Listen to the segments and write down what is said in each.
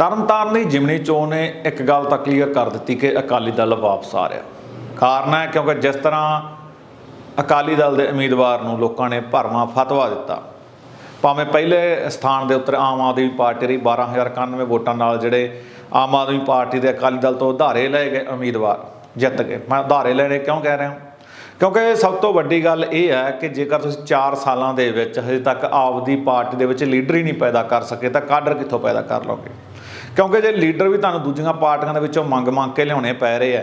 ਤਰਨਤਾਰਨ ਦੀ ਜਿਮਨੀ ਚੋਣ ਨੇ ਇੱਕ ਗੱਲ ਤਾਂ ਕਲੀਅਰ ਕਰ ਦਿੱਤੀ ਕਿ ਅਕਾਲੀ ਦਲ ਵਾਪਸ ਆ ਰਿਹਾ। ਕਾਰਨ ਹੈ ਕਿਉਂਕਿ ਜਿਸ ਤਰ੍ਹਾਂ ਅਕਾਲੀ ਦਲ ਦੇ ਉਮੀਦਵਾਰ ਨੂੰ ਲੋਕਾਂ ਨੇ ਭਰਵਾਂ ਫਤਵਾ ਦਿੱਤਾ, ਭਾਵੇਂ ਪਹਿਲੇ ਸਥਾਨ ਦੇ ਉੱਤੇ ਆਮ ਆਦਮੀ ਪਾਰਟੀ ਰਹੀ 12091 ਵੋਟਾਂ ਨਾਲ ਜਿਹੜੇ ਆਮ ਆਦਮੀ ਪਾਰਟੀ ਦੇ ਅਕਾਲੀ ਦਲ ਤੋਂ ਉਧਾਰੇ ਲਏ ਗਏ ਉਮੀਦਵਾਰ ਜਿੱਤ ਗਏ। ਮੈਂ ਉਧਾਰੇ ਲੈਣੇ ਕਿਉਂ ਕਹਿ ਰਿਹਾ ਕਿਉਂਕਿ ਸਭ ਤੋਂ ਵੱਡੀ ਗੱਲ ਇਹ ਹੈ ਕਿ ਜੇਕਰ ਤੁਸੀਂ 4 ਸਾਲਾਂ ਦੇ ਵਿੱਚ ਹਜੇ ਤੱਕ ਆਪਦੀ ਪਾਰਟੀ ਦੇ ਵਿੱਚ ਲੀਡਰ ਹੀ ਨਹੀਂ ਪੈਦਾ ਕਰ ਸਕੇ, ਤਾਂ ਕਾਡਰ ਕਿੱਥੋਂ ਪੈਦਾ ਕਰ ਲਓਗੇ? ਕਿਉਂਕਿ ਜੇ ਲੀਡਰ ਵੀ ਤੁਹਾਨੂੰ ਦੂਜੀਆਂ ਪਾਰਟੀਆਂ ਦੇ ਵਿੱਚੋਂ ਮੰਗ ਮੰਗ ਕੇ ਲਿਆਉਣੇ ਪੈ ਰਹੇ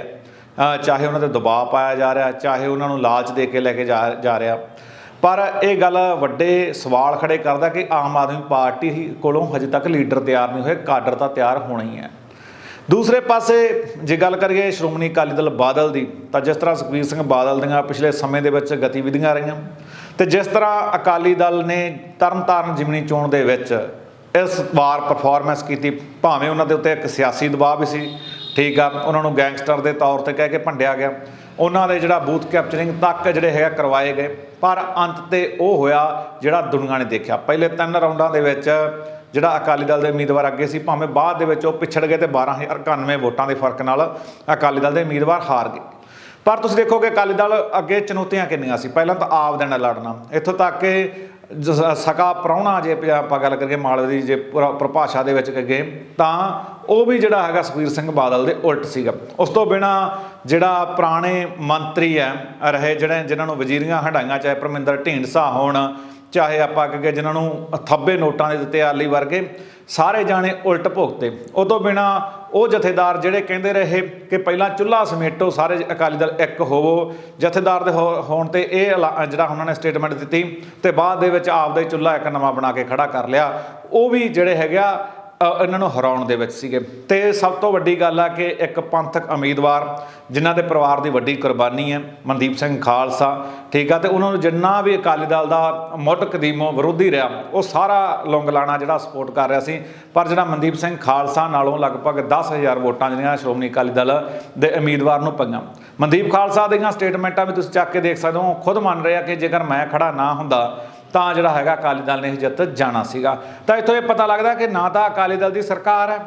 ਆ ਚਾਹੇ ਉਹਨਾਂ ਤੇ ਦਬਾਅ ਪਾਇਆ ਜਾ ਰਿਹਾ, ਚਾਹੇ ਉਹਨਾਂ ਨੂੰ ਲਾਲਚ ਦੇ ਕੇ ਲੈ ਕੇ ਜਾ ਜਾ ਰਿਹਾ। ਪਰ ਇਹ ਗੱਲ ਵੱਡੇ ਸਵਾਲ ਖੜੇ ਕਰਦਾ ਕਿ ਆਮ ਆਦਮੀ ਪਾਰਟੀ ਹੀ ਕੋਲੋਂ ਹਜੇ ਤੱਕ ਲੀਡਰ ਤਿਆਰ ਨਹੀਂ ਹੋਏ, ਕਾਡਰ ਤਾਂ ਤਿਆਰ ਹੋਣਾ ਹੀ ਹੈ। ਦੂਸਰੇ ਪਾਸੇ ਜੇ ਗੱਲ ਕਰੀਏ ਸ਼੍ਰੋਮਣੀ ਅਕਾਲੀ ਦਲ ਬਾਦਲ ਦੀ, ਤਾਂ ਜਿਸ ਤਰ੍ਹਾਂ ਸੁਖਬੀਰ ਸਿੰਘ ਬਾਦਲ ਦੀਆਂ ਪਿਛਲੇ ਸਮੇਂ ਦੇ ਵਿੱਚ ਗਤੀਵਿਧੀਆਂ ਰਹੀਆਂ, ਤੇ ਜਿਸ ਤਰ੍ਹਾਂ ਅਕਾਲੀ ਦਲ ਨੇ ਤਰਨਤਾਰਨ ਜਿਮਨੀ ਚੋਣ ਦੇ ਵਿੱਚ ਇਸ ਵਾਰ ਪਰਫਾਰਮੈਂਸ ਕੀਤੀ, ਭਾਵੇਂ ਉਹਨਾਂ ਦੇ ਉੱਤੇ ਇੱਕ ਸਿਆਸੀ ਦਬਾਅ ਵੀ ਸੀ, ਠੀਕ ਆ, ਉਹਨਾਂ ਨੂੰ ਗੈਂਗਸਟਰ ਦੇ ਤੌਰ ਤੇ ਕਹਿ ਕੇ ਭੰਡਿਆ ਗਿਆ। ਉਹਨਾਂ ਦੇ ਜਿਹੜਾ ਬੂਥ ਕੈਪਚਰਿੰਗ ਤੱਕ ਜਿਹੜੇ ਹੈਗਾ ਕਰਵਾਏ ਗਏ, ਪਰ ਅੰਤ ਤੇ ਉਹ ਹੋਇਆ ਜਿਹੜਾ ਦੁਨੀਆ ਨੇ ਦੇਖਿਆ। ਪਹਿਲੇ ਤਿੰਨ ਰਾਉਂਡਾਂ ਦੇ ਵਿੱਚ ਜਿਹੜਾ ਅਕਾਲੀ ਦਲ ਦੇ ਉਮੀਦਵਾਰ ਅੱਗੇ ਸੀ, ਭਾਵੇਂ ਬਾਅਦ ਦੇ ਵਿੱਚ ਉਹ ਪਿਛੜ ਗਏ ਤੇ 12091 ਵੋਟਾਂ ਦੇ ਫ਼ਰਕ ਨਾਲ ਅਕਾਲੀ ਦਲ ਦੇ ਉਮੀਦਵਾਰ ਹਾਰ ਗਏ। ਪਰ ਤੁਸੀਂ ਦੇਖੋਗੇ ਅਕਾਲੀ ਦਲ ਅੱਗੇ ਚੁਣੌਤੀਆਂ ਕਿੰਨੀਆਂ ਸੀ? ਪਹਿਲਾਂ ਤਾਂ ਆਪ ਦੇ ਨਾਲ ਲੜਨਾ, ਇੱਥੋਂ ਤੱਕ ਕਿ ਸਕਾ ਪ੍ਰਾਹੁਣਾ ਜੇ ਆਪਾਂ ਗੱਲ ਕਰੀਏ ਮਾਲਵੇ ਦੀ ਜੇ ਪ੍ਰ- ਪ੍ਰਭਾਸ਼ਾ ਦੇ ਵਿੱਚ ਕਹੀਏ ਤਾਂ ਉਹ ਵੀ ਜਿਹੜਾ ਹੈਗਾ ਸੁਖਬੀਰ ਸਿੰਘ ਬਾਦਲ ਦੇ ਉਲਟ ਸੀਗਾ। ਉਸ ਤੋਂ ਬਿਨਾ ਜਿਹੜਾ ਪੁਰਾਣੇ ਮੰਤਰੀ ਹੈ ਰਹੇ ਜਿਹੜੇ ਜਿਨ੍ਹਾਂ ਨੂੰ ਵਜ਼ੀਰੀਆਂ ਹਟਾਈਆਂ ਚਾਹੇ ਪਰਮਿੰਦਰ ਢੀਂਡਸਾ ਹੋਣ, ਚਾਹੇ ਆਪਾਂ ਕਹੀਏ ਜਿਨ੍ਹਾਂ ਨੂੰ ਥੱਬੇ ਨੋਟਾਂ ਦੇ ਦਿੱਤੇ ਆਲੀ ਵਰਗੇ, ਸਾਰੇ ਜਾਣੇ ਉਲਟ ਭੁਗਤੇ। ਉਹ ਤੋਂ ਬਿਨਾ ਉਹ ਜਥੇਦਾਰ ਜਿਹੜੇ ਕਹਿੰਦੇ ਰਹੇ ਕਿ ਪਹਿਲਾਂ ਚੁੱਲ੍ਹਾ ਸਮੇਟੋ ਸਾਰੇ ਅਕਾਲੀ ਦਲ ਇੱਕ ਹੋਵੋ। ਜਥੇਦਾਰ ਦੇ ਹੋ- ਹੋਣ ਤੇ ਇਹ ਐਲਾ- ਜਿਹੜਾ ਉਹਨਾਂ ਨੇ ਸਟੇਟਮੈਂਟ ਦਿੱਤੀ ਤੇ ਬਾਅਦ ਦੇ ਵਿੱਚ ਆਪਦਾ ਹੀ ਚੁੱਲ੍ਹਾ ਇੱਕ ਨਵਾਂ ਬਣਾ ਕੇ ਖੜਾ ਕਰ ਲਿਆ। ਉਹ ਵੀ ਜਿਹੜੇ ਹੈਗਾ ਅ, ਇਹਨਾਂ ਨੂੰ ਹਰਾਉਣ ਦੇ ਵਿੱਚ ਸੀਗੇ। ਤੇ ਸਭ ਤੋਂ ਵੱਡੀ ਗੱਲ ਆ ਕਿ ਇੱਕ ਪੰਥਕ ਉਮੀਦਵਾਰ, ਜਿਨ੍ਹਾਂ ਦੇ ਪਰਿਵਾਰ ਦੀ ਵੱਡੀ ਕੁਰਬਾਨੀ ਹੈ, ਮਨਦੀਪ ਸਿੰਘ ਖਾਲਸਾ, ਠੀਕ ਆ, ਤੇ ਉਹਨਾਂ ਨੂੰ ਜਿੰਨਾ ਵੀ ਅਕਾਲੀ ਦਲ ਦਾ ਮੁੱਢ ਕਦੀਮੋਂ ਵਿਰੋਧੀ ਰਿਹਾ, ਉਹ ਸਾਰਾ ਲੌਂਗਲਾਣਾ ਜਿਹੜਾ ਸਪੋਰਟ ਕਰ ਰਿਹਾ ਸੀ। ਪਰ ਜਿਹੜਾ ਮਨਦੀਪ ਸਿੰਘ ਖਾਲਸਾ ਨਾਲੋਂ ਲਗਭਗ 10000 ਵੋਟਾਂ ਜਿਹੜੀਆਂ ਸ਼੍ਰੋਮਣੀ ਅਕਾਲੀ ਦਲ ਦੇ ਉਮੀਦਵਾਰ ਨੂੰ ਪਈਆਂ। ਮਨਦੀਪ ਖਾਲਸਾ ਦੀਆਂ ਸਟੇਟਮੈਂਟਾਂ ਵੀ ਤੁਸੀਂ ਚੱਕ ਕੇ ਦੇਖ ਸਕਦੇ ਹੋ ਖੁਦ ਮੰਨ ਰਿਹਾ ਕਿ ਜੇਕਰ ਮੈਂ ਖੜਾ ਨਾ ਹੁੰਦਾ ਤਾਂ ਜਿਹੜਾ ਹੈਗਾ ਅਕਾਲੀ ਦਲ ਨੇ ਇਹ ਜਿੱਤ ਜਾਣਾ ਸੀਗਾ। ਤਾਂ ਇੱਥੋਂ ਇਹ ਪਤਾ ਲੱਗਦਾ ਕਿ ਨਾ ਤਾਂ ਅਕਾਲੀ ਦਲ ਦੀ ਸਰਕਾਰ ਹੈ,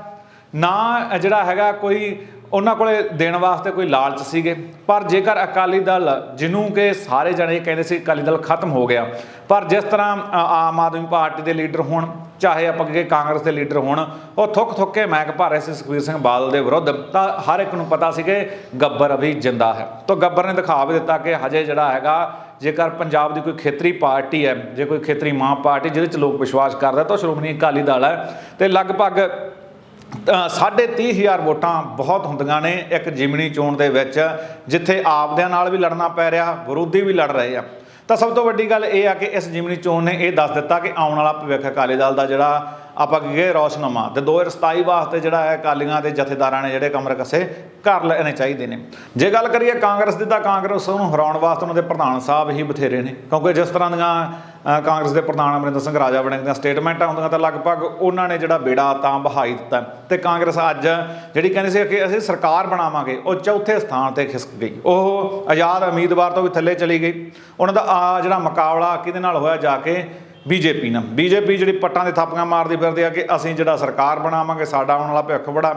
ਨਾ ਜਿਹੜਾ ਹੈਗਾ ਕੋਈ ਉਹਨਾਂ ਕੋਲੇ ਦੇਣ ਵਾਸਤੇ ਕੋਈ ਲਾਲਚ ਸੀਗੇ। ਪਰ ਜੇਕਰ ਅਕਾਲੀ ਦਲ ਜਿਹਨੂੰ ਕਿ ਸਾਰੇ ਜਣੇ ਕਹਿੰਦੇ ਸੀ ਅਕਾਲੀ ਦਲ ਖਤਮ ਹੋ ਗਿਆ, ਪਰ ਜਿਸ ਤਰ੍ਹਾਂ ਆਮ ਆਦਮੀ ਪਾਰਟੀ ਦੇ ਲੀਡਰ ਹੋਣ, ਚਾਹੇ ਆਪਾਂ ਕਹੀਏ ਕਾਂਗਰਸ ਦੇ ਲੀਡਰ ਹੋਣ, ਉਹ ਥੁੱਕ ਥੁੱਕ ਕੇ ਮੈਕ ਭਰ ਰਹੇ ਸੀ ਸੁਖਬੀਰ ਸਿੰਘ ਬਾਦਲ ਦੇ ਵਿਰੁੱਧ, ਤਾਂ ਹਰ ਇੱਕ ਨੂੰ ਪਤਾ ਸੀ ਕਿ ਗੱਬਰ ਅਭੀ ਜਿੰਦਾ ਹੈ। ਤਾਂ ਗੱਬਰ ਨੇ ਦਿਖਾ ਵੀ ਦਿੱਤਾ ਕਿ ਹਜੇ ਜਿਹੜਾ ਹੈਗਾ ਜੇਕਰ ਪੰਜਾਬ ਦੀ ਕੋਈ ਖੇਤਰੀ ਪਾਰਟੀ ਹੈ ਜੇ ਕੋਈ ਖੇਤਰੀ ਮਾਂ ਪਾਰਟੀ ਜਿਹਦੇ ਚ ਲੋਕ ਵਿਸ਼ਵਾਸ ਕਰਦੇ ਤਾਂ ਉਹ ਸ਼੍ਰੋਮਣੀ ਅਕਾਲੀ ਦਲ ਹੈ। ਤੇ ਲਗਭਗ ਅ, ਸਾਢੇ ਤੀਹ ਹਜ਼ਾਰ ਵੋਟਾਂ ਬਹੁਤ ਹੁੰਦੀਆਂ ਨੇ ਇੱਕ ਜਿਮਣੀ ਚੋਣ ਦੇ ਵਿੱਚ ਜਿੱਥੇ ਆਪਦਿਆਂ ਨਾਲ ਵੀ ਲੜਨਾ ਪੈ ਰਿਹਾ ਵਿਰੋਧੀ ਵੀ ਲੜ ਰਹੇ ਆ। ਤਾਂ ਸਭ ਤੋਂ ਵੱਡੀ ਗੱਲ ਇਹ ਆ ਕਿ ਇਸ ਜਿਮਨੀ ਚੋਣ ਨੇ ਇਹ ਦੱਸ ਦਿੱਤਾ ਕਿ ਆਉਣ ਵਾਲਾ ਭਵਿੱਖ ਅਕਾਲੀ ਦਲ ਦਾ ਜਿਹੜਾ ਆਪਾਂ ਕਹੀਏ ਰੋਸ਼ਨਮਾ ਤੇ 2027 ਵਾਸਤੇ ਜਿਹੜਾ ਹੈ ਅਕਾਲੀਆਂ ਦੇ ਜਥੇਦਾਰਾਂ ਨੇ ਜਿਹੜੇ ਕਮਰ ਕੱਸੇ ਕਰ ਲੈਣੇ ਚਾਹੀਦੇ ਨੇ। ਜੇ ਗੱਲ ਕਰੀਏ ਕਾਂਗਰਸ ਦੀ ਤਾਂ ਕਾਂਗਰਸ ਨੂੰ ਹਰਾਉਣ ਵਾਸਤੇ ਉਹਨਾਂ ਦੇ ਪ੍ਰਧਾਨ ਸਾਹਿਬ ਹੀ ਬਥੇਰੇ ਨੇ। ਕਿਉਂਕਿ ਜਿਸ ਤਰ੍ਹਾਂ ਦੀਆਂ ਕਾਂਗਰਸ ਦੇ ਪ੍ਰਧਾਨ ਅਮਰਿੰਦਰ ਸਿੰਘ ਰਾਜਾ ਬਣੇ ਦੀਆਂ ਸਟੇਟਮੈਂਟਾਂ ਹੁੰਦੀਆਂ ਤਾਂ ਲਗਭਗ ਉਹਨਾਂ ਨੇ ਜਿਹੜਾ ਬੇੜਾ ਤਾਂ ਬਹਾਈ ਦਿੱਤਾ। ਤੇ ਕਾਂਗਰਸ ਅੱਜ ਜਿਹੜੀ ਕਹਿੰਦੇ ਸੀ ਕਿ ਅਸੀਂ ਸਰਕਾਰ ਬਣਾਵਾਂਗੇ, ਉਹ ਚੌਥੇ ਸਥਾਨ ਤੇ ਖਿਸਕ ਗਈ। ਉਹ ਆਜ਼ਾਦ ਉਮੀਦਵਾਰ ਤੋਂ ਵੀ ਥੱਲੇ ਚਲੀ ਗਈ। ਉਹਨਾਂ ਦਾ ਆ ਜਿਹੜਾ ਮੁਕਾਬਲਾ ਕਿਹਦੇ ਨਾਲ ਹੋਇਆ ਜਾ ਕੇ ਬੀਜੇਪੀ ਨਾਲ। ਬੀਜੇਪੀ ਜਿਹੜੀ ਪੱਟਾਂ ਦੇ ਥਾਪੀਆਂ ਮਾਰਦੀ ਫਿਰਦੀ ਆ ਕਿ ਅਸੀਂ ਜਿਹੜਾ ਸਰਕਾਰ ਬਣਾਵਾਂਗੇ, ਸਾਡਾ ਆਉਣ ਵਾਲਾ ਭਵਿੱਖ ਬੜਾ।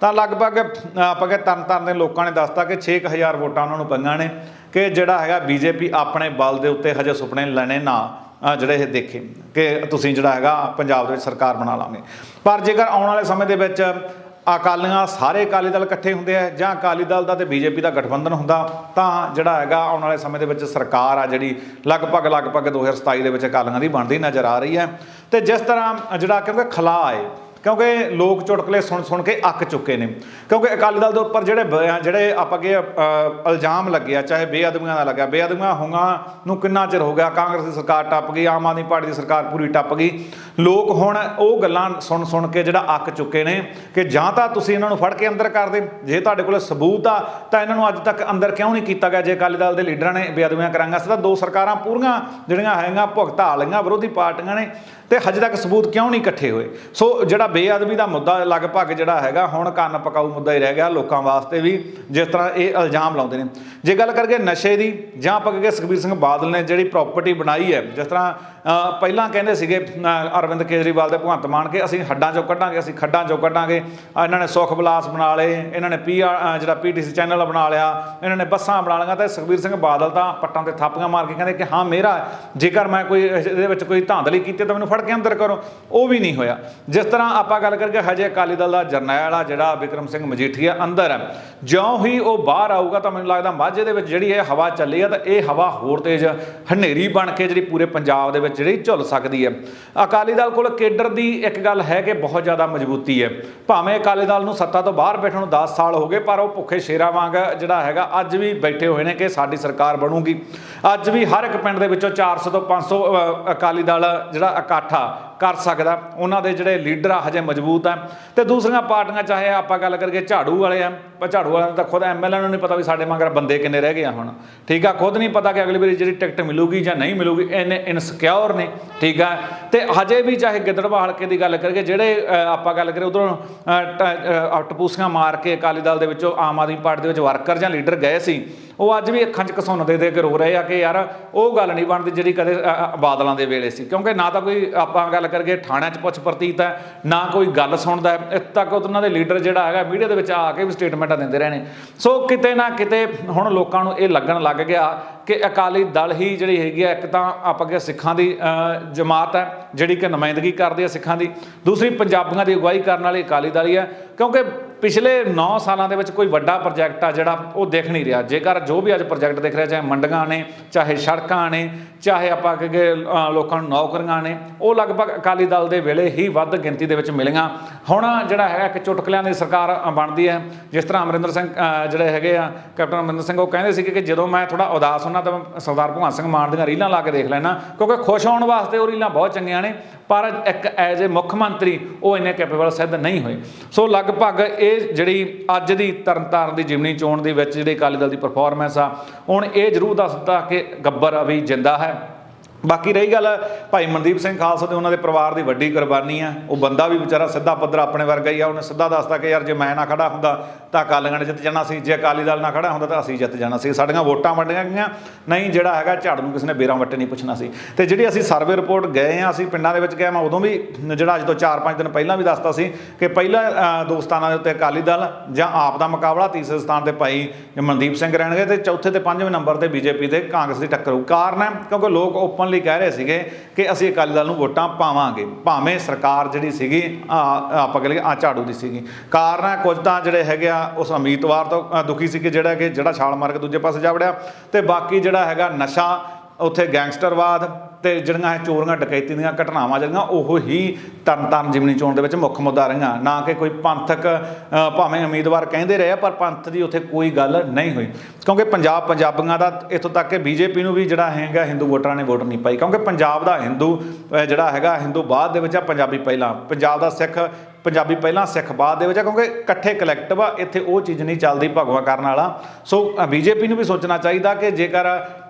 ਤਾਂ ਲਗਭਗ, ਆਪਾਂ ਕਿ ਤਰਨ ਤਾਰਨ ਦੇ ਲੋਕਾਂ ਨੇ ਦੱਸਤਾ ਕਿ 6000 ਵੋਟਾਂ ਉਹਨਾਂ ਨੂੰ ਪਈਆਂ ਨੇ ਕਿ ਜਿਹੜਾ ਹੈਗਾ ਬੀਜੇਪੀ ਆਪਣੇ ਬਲ ਦੇ ਉੱਤੇ ਹਜੇ ਸੁਪਨੇ ਲੈਣੇ ਨਾ ਜਿਹੜੇ ਇਹ ਦੇਖੇ, ਕਿ ਤੁਸੀਂ ਜਿਹੜਾ ਹੈਗਾ ਪੰਜਾਬ ਦੇ ਵਿੱਚ ਸਰਕਾਰ ਬਣਾ ਲਾਂਗੇ। ਪਰ ਜੇਕਰ ਆਉਣ ਵਾਲੇ ਸਮੇਂ ਦੇ ਵਿੱਚ ਅਕਾਲੀਆਂ ਸਾਰੇ ਅਕਾਲੀ ਦਲ ਇਕੱਠੇ ਹੁੰਦੇ ਆ ਜਾਂ ਅਕਾਲੀ ਦਲ ਦਾ ਤੇ ਬੀਜੇਪੀ ਦਾ ਗਠਬੰਧਨ ਹੁੰਦਾ, ਤਾਂ ਜਿਹੜਾ ਹੈਗਾ ਆਉਣ ਵਾਲੇ ਸਮੇਂ ਦੇ ਵਿੱਚ ਸਰਕਾਰ ਆ ਜਿਹੜੀ ਲਗਭਗ ਲਗਭਗ 2027 ਦੇ ਵਿੱਚ ਅਕਾਲੀਆਂ ਦੀ ਬਣਦੀ ਨਜ਼ਰ ਆ ਰਹੀ ਹੈ। ਤੇ ਜਿਸ ਤਰ੍ਹਾਂ ਜਿਹੜਾ ਕਿਉਂਕਿ ਖਲਾ ਹੈ ਕਿਉਂਕਿ ਲੋਕ ਚੁਟਕਲੇ ਸੁਣ ਸੁਣ ਕੇ ਅੱਕ ਚੁੱਕੇ ਨੇ। ਕਿਉਂਕਿ ਅਕਾਲੀ ਦਲ ਦੇ ਉੱਪਰ ਜਿਹੜੇ ਬ- ਜਿਹੜੇ ਆਪਾਂ ਕਿ ਇਲਜ਼ਾਮ ਲੱਗਿਆ, ਚਾਹੇ ਬੇਅਦਬੀਆਂ ਦਾ ਲੱਗਿਆ, ਬੇਅਦਬੀਆਂ ਹੋਈਆਂ ਨੂੰ ਕਿੰਨਾ ਚਿਰ ਹੋ ਗਿਆ? ਕਾਂਗਰਸ ਦੀ ਸਰਕਾਰ ਟੱਪ ਗਈ, ਆਮ ਆਦਮੀ ਪਾਰਟੀ ਦੀ ਸਰਕਾਰ ਪੂਰੀ ਟੱਪ ਗਈ। ਲੋਕ ਹੁਣ ਉਹ ਗੱਲਾਂ ਸੁਣ ਸੁਣ ਕੇ ਜਿਹੜਾ ਅੱਕ ਚੁੱਕੇ ਨੇ ਕਿ ਜਾਂ ਤਾਂ ਤੁਸੀਂ ਇਹਨਾਂ ਨੂੰ ਫੜ ਕੇ ਅੰਦਰ ਕਰ ਦੇ ਜੇ ਤੁਹਾਡੇ ਕੋਲ ਸਬੂਤ ਆ, ਤਾਂ ਇਹਨਾਂ ਨੂੰ ਅੱਜ ਤੱਕ ਅੰਦਰ ਕਿਉਂ ਨਹੀਂ ਕੀਤਾ ਗਿਆ? ਜੇ ਅਕਾਲੀ ਦਲ ਦੇ ਲੀਡਰਾਂ ਨੇ ਬੇਅਦਬੀਆਂ ਕਰਾਂਗਾ ਸੀ ਤਾਂ ਦੋ ਸਰਕਾਰਾਂ ਪੂਰੀਆਂ ਜਿਹੜੀਆਂ ਹੈਗੀਆਂ, ਭੁਗਤਾ ਲਈਆਂ ਵਿਰੋਧੀ ਪਾਰਟੀਆਂ ਨੇ, ਤੇ ਹਜੇ ਤੱਕ ਸਬੂਤ ਕਿਉਂ ਨਹੀਂ ਇਕੱਠੇ ਹੋਏ? ਸੋ ਜਿਹੜਾ ਬੇਅਦਬੀ ਦਾ ਮੁੱਦਾ ਲਗਭਗ ਜਿਹੜਾ ਹੈਗਾ ਹੁਣ ਕੰਨ ਪਕਾਊ ਮੁੱਦਾ ਹੀ ਰਹਿ ਗਿਆ ਲੋਕਾਂ ਵਾਸਤੇ ਵੀ, ਜਿਸ ਤਰ੍ਹਾਂ ਇਹ ਇਲਜ਼ਾਮ ਲਾਉਂਦੇ ਨੇ। ਜੇ ਗੱਲ ਕਰਕੇ ਨਸ਼ੇ ਦੀ, ਜਾਂ ਆਪਾਂ ਕਹੀਏ ਸੁਖਬੀਰ ਸਿੰਘ ਬਾਦਲ ਨੇ ਜਿਹੜੀ ਪ੍ਰਾਪਰਟੀ ਬਣਾਈ ਹੈ, ਜਿਸ ਤਰ੍ਹਾਂ ਪਹਿਲਾਂ ਕਹਿੰਦੇ ਸੀਗੇ ਅਰਵਿੰਦ ਕੇਜਰੀਵਾਲ ਦੇ ਭਗਵੰਤ ਮਾਨ ਕੇ ਅਸੀਂ ਹੱਡਾਂ ਚੋਂ ਕੱਢਾਂਗੇ, ਅਸੀਂ ਖੱਡਾਂ ਚੋਂ ਕੱਢਾਂਗੇ। ਇਹਨਾਂ ਨੇ ਸੁਖ ਵਿਲਾਸ ਬਣਾ ਲਏ, ਇਹਨਾਂ ਨੇ ਪੀ ਜਿਹੜਾ ਪੀਟੀਸੀ ਚੈਨਲ ਬਣਾ ਲਿਆ, ਇਹਨਾਂ ਨੇ ਬੱਸਾਂ ਬਣਾ ਲਈਆਂ ਤੇ ਸੁਖਬੀਰ ਸਿੰਘ ਬਾਦਲ ਤਾਂ ਪੱਟਾਂ ਤੇ ਥਾਪੀਆਂ ਮਾਰ ਕੇ ਕਹਿੰਦੇ ਕਿ ਹਾਂ ਮੇਰਾ ਜੇਕਰ ਮੈਂ ਕੋਈ ਇਹਦੇ ਵਿੱਚ ਕੋਈ ਧਾਂਦਲੀ ਕੀਤੀ ਤਾਂ ਮੈਨੂੰ ਫੜ ਕੇ ਅੰਦਰ ਕਰੋ। ਉਹ ਵੀ ਨਹੀਂ ਹੋਇਆ। ਜਿਸ ਤਰ੍ਹਾਂ ਆਪਾਂ ਗੱਲ ਕਰਕੇ ਹਜੇ ਅਕਾਲੀ ਦਲ ਦਾ ਜਰਨੈਲ ਆ, ਜਿਹੜਾ ਵਿਕਰਮ ਸਿੰਘ ਮਜੀਠੀਆ ਅੰਦਰ ਹੈ। ਜਿਉਂ ਹੀ ਉਹ ਬਾਹਰ ਆਊਗਾ ਤਾਂ ਮੈਨੂੰ ਲੱਗਦਾ ਮਾਝੇ ਦੇ ਵਿੱਚ ਜਿਹੜੀ ਇਹ ਹਵਾ ਚੱਲੀ ਆ ਤਾਂ ਇਹ ਹਵਾ ਹੋਰ ਤੇਜ਼ ਹਨੇਰੀ ਬਣ ਕੇ ਜਿਹੜੀ ਪੂਰੇ ਪੰਜਾਬ ਦੇ ਵਿੱਚ ਜਿਹੜੀ ਝੁੱਲ ਸਕਦੀ ਹੈ। ਅਕਾਲੀ ਦਲ ਕੋਲ ਕੇਡਰ ਦੀ ਇੱਕ ਗੱਲ ਹੈ ਕਿ ਬਹੁਤ ਜ਼ਿਆਦਾ ਮਜ਼ਬੂਤੀ ਹੈ। ਭਾਵੇਂ ਅਕਾਲੀ ਦਲ ਨੂੰ ਸੱਤਾ ਤੋਂ ਬਾਹਰ ਬੈਠਣ ਨੂੰ 10 ਸਾਲ ਹੋ ਗਏ ਪਰ ਉਹ ਭੁੱਖੇ ਸ਼ੇਰਾਂ ਵਾਂਗ ਜਿਹੜਾ ਹੈਗਾ ਅੱਜ ਵੀ ਬੈਠੇ ਹੋਏ ਨੇ ਕਿ ਸਾਡੀ ਸਰਕਾਰ ਬਣੂਗੀ। ਅੱਜ ਵੀ ਹਰ ਇੱਕ ਪਿੰਡ ਦੇ ਵਿੱਚੋਂ 400 ਤੋਂ 500 ਅ, ਅਕਾਲੀ ਦਲ ਜਿਹੜਾ ਇਕੱਠਾ ਕਰ ਸਕਦਾ। ਉਹਨਾਂ ਦੇ ਜਿਹੜੇ ਲੀਡਰ ਆ, ਹਜੇ ਮਜ਼ਬੂਤ ਆ। ਤੇ ਦੂਸਰੀਆਂ ਪਾਰਟੀਆਂ, ਚਾਹੇ ਆਪਾਂ ਗੱਲ ਕਰਕੇ ਝਾੜੂ ਵਾਲੇ ਆ, ਪਰ ਝਾੜੂ ਵਾਲਿਆਂ ਨੂੰ ਤਾਂ ਖੁਦ ਐਮਐਲਏ ਨੂੰ ਨਹੀਂ ਪਤਾ ਵੀ ਸਾਡੇ ਮਗਰ ਬੰਦੇ ਕਿੰਨੇ ਰਹਿ ਗਏ ਆ ਹੁਣ। ਠੀਕ ਆ? ਖੁਦ ਨਹੀਂ ਪਤਾ ਕਿ ਅਗਲੀ ਵਾਰੀ ਜਿਹੜੀ ਟਿਕਟ ਮਿਲੂਗੀ ਜਾਂ ਨਹੀਂ ਮਿਲੂਗੀ, ਇੰਨੇ ਇਨਸਿਕਿਉਰ ਨੇ। ਠੀਕ ਆ? ਤੇ ਹਜੇ ਵੀ ਚਾਹੇ ਗਿੱਦੜਵਾ ਹਲਕੇ ਦੀ ਗੱਲ ਕਰਕੇ ਜਿਹੜੇ ਆਪਾਂ ਗੱਲ ਕਰੀਏ ਉਧਰੋਂ ਟਪੂਸੀਆਂ ਮਾਰ ਕੇ ਅਕਾਲੀ ਦਲ ਦੇ ਵਿੱਚੋਂ ਆਮ ਆਦਮੀ ਪਾਰਟੀ ਦੇ ਵਿੱਚ ਵਰਕਰ ਜਾਂ ਲੀਡਰ ਗਏ ਸੀ, ਉਹ ਅੱਜ ਵੀ ਅੱਖਾਂ 'ਚ ਘਸੁੰਨ ਦੇ ਦੇ ਕੇ ਰੋ ਰਹੇ ਆ ਕਿ ਯਾਰ ਉਹ ਗੱਲ ਨਹੀਂ ਬਣਦੀ ਜਿਹੜੀ ਕਦੇ ਬਾਦਲਾਂ ਦੇ ਵੇਲੇ ਸੀ। ਕਿਉਂਕਿ ਨਾ ਤਾਂ ਕੋਈ ਆਪਾਂ ਗੱਲ ਕਰਕੇ ਥਾਣਿਆਂ 'ਚ ਪੁੱਛ ਪਰਤੀਤ ਹੈ, ਨਾ ਕੋਈ ਗੱਲ ਸੁਣਦਾ ਇੱਥੇ ਤੱਕ ਉਹਨਾਂ ਦੇ ਲੀਡਰ ਜਿਹੜਾ ਹੈਗਾ, ਮੀਡੀਆ ਦੇ ਵਿੱਚ ਆ ਕੇ ਵੀ ਸਟੇਟਮੈਂਟਾਂ ਦਿੰਦੇ ਰਹੇ ਨੇ। ਸੋ ਕਿਤੇ ਨਾ ਕਿਤੇ ਹੁਣ ਲੋਕਾਂ ਨੂੰ ਇਹ ਲੱਗਣ ਲੱਗ ਗਿਆ ਕਿ ਅਕਾਲੀ ਦਲ ਹੀ ਜਿਹੜੀ ਹੈਗੀ ਹੈ ਇੱਕ ਤਾਂ ਆਪਾਂ ਕਿ ਸਿੱਖਾਂ ਦੀ ਜਮਾਤ ਹੈ, ਜਿਹੜੀ ਕਿ ਨੁਮਾਇੰਦਗੀ ਕਰਦੀ ਹੈ ਸਿੱਖਾਂ ਦੀ। ਦੂਸਰੀ, ਪੰਜਾਬੀਆਂ ਦੀ ਅਗਵਾਈ ਕਰਨ ਵਾਲੀ ਅਕਾਲੀ ਦਲ ਹੀ ਹੈ। ਕਿਉਂਕਿ ਪਿਛਲੇ 9 ਸਾਲਾਂ ਦੇ ਵਿੱਚ ਕੋਈ ਵੱਡਾ ਪ੍ਰੋਜੈਕਟ ਆ ਜਿਹੜਾ ਉਹ ਦੇਖ ਨਹੀਂ ਰਿਹਾ। ਜੇਕਰ ਜੋ ਵੀ ਅੱਜ ਪ੍ਰੋਜੈਕਟ ਦੇਖ ਰਿਹਾ, ਚਾਹੇ ਮੰਡੀਆਂ ਨੇ, ਚਾਹੇ ਸੜਕਾਂ ਨੇ, ਚਾਹੇ ਆਪਾਂ ਕਹੇ ਲੋਕਾਂ ਨੂੰ ਨੌਕਰੀਆਂ ਨੇ, ਉਹ ਲਗਭਗ ਅਕਾਲੀ ਦਲ ਦੇ ਵੇਲੇ ਹੀ ਵੱਧ ਗਿਣਤੀ ਦੇ ਵਿੱਚ ਮਿਲੀਆਂ। ਹੁਣ ਜਿਹੜਾ ਹੈਗਾ ਕਿ ਚੁਟਕਲਿਆਂ ਦੀ ਸਰਕਾਰ ਬਣਦੀ ਹੈ। ਜਿਸ ਤਰ੍ਹਾਂ ਅਮਰਿੰਦਰ ਸਿੰਘ ਜਿਹੜੇ ਹੈਗੇ ਆ, ਕੈਪਟਨ ਅਮਰਿੰਦਰ ਸਿੰਘ, ਉਹ ਕਹਿੰਦੇ ਸੀ ਕਿ ਜਦੋਂ ਮੈਂ ਥੋੜਾ ਉਦਾਸ ਹੁੰਦਾ, ਤਾਂ ਮੈਂ ਸਰਦਾਰ ਭਗਵੰਤ ਸਿੰਘ ਮਾਨ ਦੀਆਂ ਰੀਲਾਂ ਲਾ ਕੇ ਦੇਖ ਲੈਣਾ ਕਿਉਂਕਿ ਖੁਸ਼ ਹੋਣ ਵਾਸਤੇ ਉਹ ਰੀਲਾਂ ਬਹੁਤ ਚੰਗੀਆਂ ਨੇ, ਪਰ ਇੱਕ ਐਜ਼ ਏ ਮੁੱਖ ਮੰਤਰੀ ਉਹ ਇੰਨੇ ਕੈਪੇਬਲ ਸਿੱਧ ਨਹੀਂ ਹੋਏ। ਸੋ ਲਗਭਗ ਇਹ ਜਿਹੜੀ ਅੱਜ ਦੀ ਤਰਨਤਾਰਨ ਦੀ ਜਿਮਨੀ ਚੋਣ ਦੇ ਵਿੱਚ ਜਿਹੜੀ ਅਕਾਲੀ ਦਲ ਦੀ ਪਰਫਾਰਮੈਂਸ ਆ, ਹੁਣ ਇਹ ਜ਼ਰੂਰ ਦੱਸਦਾ ਕਿ ਗੱਬਰ ਅਭੀ ਜਿੰਦਾ ਹੈ। ਬਾਕੀ ਰਹੀ ਗੱਲ ਭਾਈ ਮਨਦੀਪ ਸਿੰਘ ਖਾਲਸਾ ਦੇ ਉਹਨਾਂ ਦੇ ਪਰਿਵਾਰ ਦੀ ਵੱਡੀ ਕੁਰਬਾਨੀ ਆ। ਉਹ ਬੰਦਾ ਵੀ ਵਿਚਾਰਾ ਸਿੱਧਾ ਪੱਧਰ ਆਪਣੇ ਵਰਗਾ ਹੀ ਆ, ਉਹਨੇ ਸਿੱਧਾ ਦੱਸਦਾ ਕਿ ਯਾਰ ਜੇ ਮੈਂ ਨਾ ਖੜਾ ਹੁੰਦਾ ਤਾਂ ਅਕਾਲੀਆਂ ਨੇ ਜਿੱਤ ਜਾਣਾ ਸੀ। ਜੇ ਅਕਾਲੀ ਦਲ ਨਾਲ ਖੜਾ ਹੁੰਦਾ ਤਾਂ ਅਸੀਂ ਜਿੱਤ ਜਾਣਾ ਸੀ। ਸਾਡੀਆਂ ਵੋਟਾਂ ਵੰਡੀਆਂ ਗਈਆਂ। ਨਹੀਂ ਜਿਹੜਾ ਹੈਗਾ ਝਾੜ ਨੂੰ ਕਿਸੇ ਨੇ ਬੇਰਾਂ ਵੱਟੇ ਨਹੀਂ ਪੁੱਛਣਾ ਸੀ। ਤੇ ਜਿਹੜੀ ਅਸੀਂ ਸਰਵੇ ਰਿਪੋਰਟ ਗਏ ਆ ਅਸੀਂ ਪਿੰਡਾਂ ਦੇ ਵਿੱਚ ਗਏ ਮੈਂ ਉਦੋਂ ਵੀ ਜਿਹੜਾ ਅੱਜ ਤੋਂ 4-5 ਦਿਨ ਪਹਿਲਾਂ ਵੀ ਦੱਸਦਾ ਸੀ ਕਿ ਪਹਿਲਾ ਅ, ਦੋ ਸਥਾਨਾਂ ਦੇ ਉੱਤੇ ਅਕਾਲੀ ਦਲ ਜਾਂ ਆਪ ਦਾ ਮੁਕਾਬਲਾ ਤੀਸਰੇ ਸਥਾਨ ਤੇ ਭਾਈ ਮਨਦੀਪ ਸਿੰਘ ਰਹਿਣਗੇ ਤੇ ਚੌਥੇ ਤੇ ਪੰਜਵੇਂ ਨੰਬਰ ਤੇ ਬੀਜੇਪੀ ਦੇ ਕਾਂਗਰਸ ਦੀ ਟੱਕਰ ਹੋਊ। ਕਾਰਨ ਹੈ ਕਿਉਂਕਿ ਲੋਕ ਓਪਨਲੀ ਕਹਿ ਰਹੇ ਸੀਗੇ ਕਿ ਅਸੀਂ ਅਕਾਲੀ ਦਲ ਨੂੰ ਵੋਟਾਂ ਪਾਵਾਂਗੇ। ਭਾਵੇਂ ਸਰਕਾਰ ਜਿਹੜੀ ਸੀਗੀ ਆ ਆਪਾਂ ਕਹ ਲਈਏ ਆ ਝਾੜੂ ਦੀ ਸੀਗੀ। ਕਾਰਨ ਹੈ ਕੁਝ ਤਾਂ ਜਿਹੜੇ ਹੈਗੇ ਆ ਉਸ ਉਮੀਦਵਾਰ ਤੋਂ ਦੁਖੀ ਸੀ ਕਿ ਜਿਹੜਾ ਕਿ, ਜਿਹੜਾ ਛਾਲ ਮਾਰ ਕੇ ਦੂਜੇ ਪਾਸੇ ਜਾ ਵੜਿਆ। ਤੇ ਬਾਕੀ ਜਿਹੜਾ ਹੈਗਾ ਨਸ਼ਾ ਉੱਥੇ ਗੈਂਗਸਟਰਵਾਦ ਤੇ ਜਿਹੜੀਆਂ ਇਹ ਚੋਰੀਆਂ ਡਕੈਤੀ ਦੀਆਂ ਘਟਨਾਵਾਂ ਜਿਹੜੀਆਂ ਉਹ ਹੀ ਤਰਨਤਾਰਨ ਜਿਮਨੀ ਚੋਣ ਦੇ ਵਿੱਚ ਮੁੱਖ ਮੁੱਦਾ ਰਹੀਆਂ। ਨਾ ਕਿ ਕੋਈ ਪੰਥਕ ਭਾਵੇਂ ਉਮੀਦਵਾਰ ਕਹਿੰਦੇ ਰਹੇ ਆ, ਪਰ ਪੰਥ ਦੀ ਉੱਥੇ ਕੋਈ ਗੱਲ ਨਹੀਂ ਹੋਈ। ਕਿਉਂਕਿ ਪੰਜਾਬ ਪੰਜਾਬੀਆਂ ਦਾ ਇੱਥੋਂ ਤੱਕ ਕਿ ਬੀਜੇਪੀ ਨੂੰ ਵੀ ਜਿਹੜਾ ਹੈਗਾ ਹਿੰਦੂ ਵੋਟਰਾਂ ਨੇ ਵੋਟ ਨਹੀਂ ਪਾਈ। ਕਿਉਂਕਿ ਪੰਜਾਬ ਦਾ ਹਿੰਦੂ ਜਿਹੜਾ ਹੈਗਾ ਹਿੰਦੂ ਬਾਅਦ ਦੇ ਵਿੱਚ ਆ ਪੰਜਾਬੀ ਪਹਿਲਾਂ। ਪੰਜਾਬ ਦਾ ਸਿੱਖ ਪੰਜਾਬੀ ਪਹਿਲਾਂ ਸਿੱਖ ਬਾਅਦ ਦੇ ਵਿੱਚ ਆ ਕਿਉਂਕਿ ਇਕੱਠੇ ਕਲੈਕਟਿਵ ਆ ਇੱਥੇ ਉਹ ਚੀਜ਼ ਨਹੀਂ ਚੱਲਦੀ ਭਗਵਾ ਕਰਨ ਵਾਲਾ। ਸੋ ਬੀਜੇਪੀ ਨੂੰ ਵੀ ਸੋਚਣਾ ਚਾਹੀਦਾ ਕਿ ਜੇਕਰ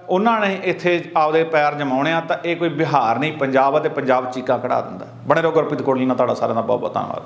ਉਹਨਾਂ ਨੇ ਇੱਥੇ ਆਪਦੇ ਪੈਰ ਜਮਾਉਣੇ ਆ ਤਾਂ ਇਹ ਕੋਈ ਬਿਹਾਰ ਨਹੀਂ, ਪੰਜਾਬ ਅਤੇ ਪੰਜਾਬ ਚੀਕਾ ਕਢਾ ਦਿੰਦਾ। ਬਣੇ ਰਹੋ ਗੁਰਪ੍ਰੀਤ ਕੋਟਲੀ ਨਾਲ ਤੁਹਾਡਾ ਸਾਰਿਆਂ ਦਾ ਬਹੁਤ ਬਹੁਤ ਧੰਨਵਾਦ।